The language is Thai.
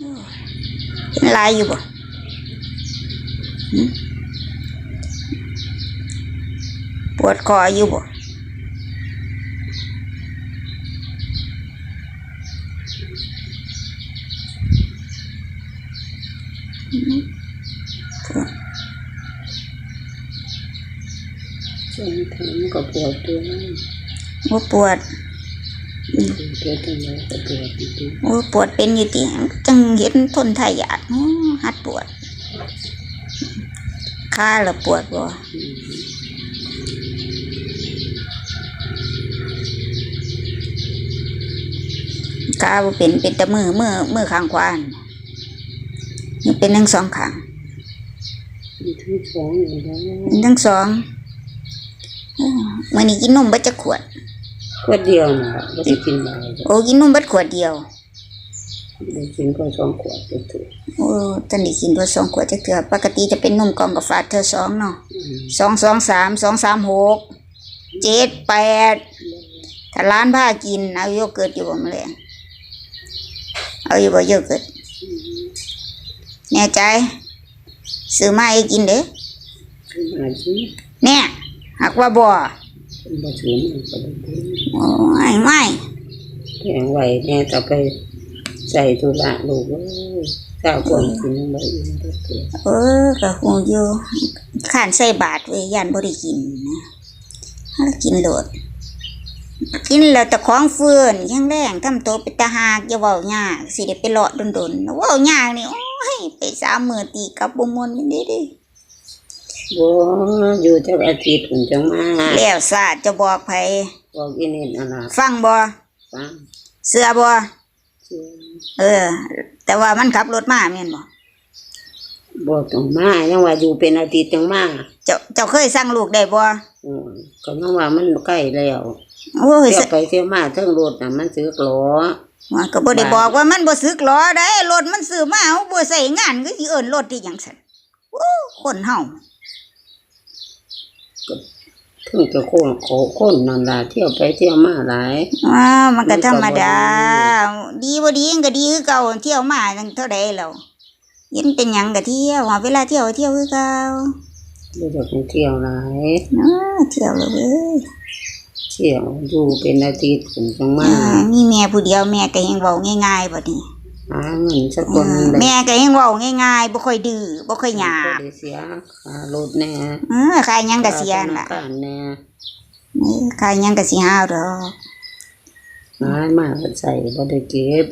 เป็นลายอยู่บ่หึปวดคออยู่บ่หึช่วงทำก็ปวดตัวนั่นบ่ปวดปวดตัวแล้วก็ปวดอยู่ดี โอ้ปวดเป็นอยู่ติจังเห็นทนทายาทอ้อหัดปวดขาละปวดบ่อืมขาบ่เป็นเป็นแต่มือมือมือข้างขวาหั่นนี่เป็นทั้งสองข้างมีทั้งสองอยู่แล้วเป็นทั้งสองอ้อมื้อนี้กินนมเบิดจักขวด ขวดเดียวนะก็จะกินได้โอ้กินนมเบิดขวดเดียวได้กินก็สองขวดก็ถูกโอ้ตอนนี้กินเบิดสองขวดจักเทื่อปกติจะเป็นนมกล่องกับฝาดเทื่อสองเนาะอืมสองสองสามสองสามหกเจ็ดแปดถ้าร้านผ้ากินเอาโยเกิร์ตอยู่บ่มาเลยเอาอยู่บ่โยเกิร์ตแน่ใจซื้อมาให้กินเด้อขึ้นมาสิแน่หากว่าบ่ ขึ้นมาถึงมันก็ได้กินโอ้ยไม่แข็งไหวแน่จะไปใส่ธุระลูกเอ้ยข้าวก่อนกินยังไม่อิ่มก็เกิดเออก็คงอยู่ข้านใส่บาทเว้ยย่านบ่ได้กินนะถ้ากินโดด กินแล้วแต่ของเฟื่อนยังแรงทำตัวเป็นตาหากอย่าเว้ายากสิได้ไปเลาะดนๆเว้ายากนี่โอ้ยไปสามมื้อตีกลับบ่ม่วนนี่เด้ บ่อยู่จักอาทิตย์ผมจังมาแล้วซาดจะบอกไผบอกอีนี่นั่นล่ะฟังบ่ฟังเสื้อบ่เชื่อเออ แต่ว่ามันขับรถมาแม่นบ่บอกต้องมายังว่าอยู่เป็นอาทิตย์จังมาเจ้าเจ้าเคยสั่งลูกได้บ่โอ้ยก็ยังว่ามันใกล้แล้วโอ้ยเที่ยวไปเที่ยวมาเทั้งรถน่ะมันซื้อกล้อว่าก็บ่ได้บอกว่ามันบ่สึกหรอได้รถมันซื้อมาเอาบ่ใส่งานก็สิเอิ้นรถที่หยังซั่นโอ้คนเฮา ถึงจะโคนโคคนนั่นล่ะเที่ยวไปเที่ยวมาหลาย อ้าวมันก็ธรรมดามันดีบ่ดีมันก็ดีคือเก่าเที่ยวมาจังเท่าใดแล้วเย็นเป็นหยังก็เที่ยวว่าเวลาเที่ยวก็เที่ยวคือเก่าบ่อยากไปเที่ยวหลายเนาะเที่ยวเลยเว้ยเที่ยวอยู่เป็นอาทิตย์ผมจังมาอ่ามีแม่ผู้เดียวแม่ก็ยังเว้าง่ายๆบัดนี้ หาเงินสักคนอ่าหนึ่งแม่ก็ยังเว้าง่ายๆบ่ค่อยดื้อบ่ค่อยหยาก็บได้เสียค่ารถแน่เออขายหยังก็เสียนั่นล่ะค่าธนาคารแน่เออขายหยังก็สิหาเอาดอกหามาใส่บ่ได้เก็บ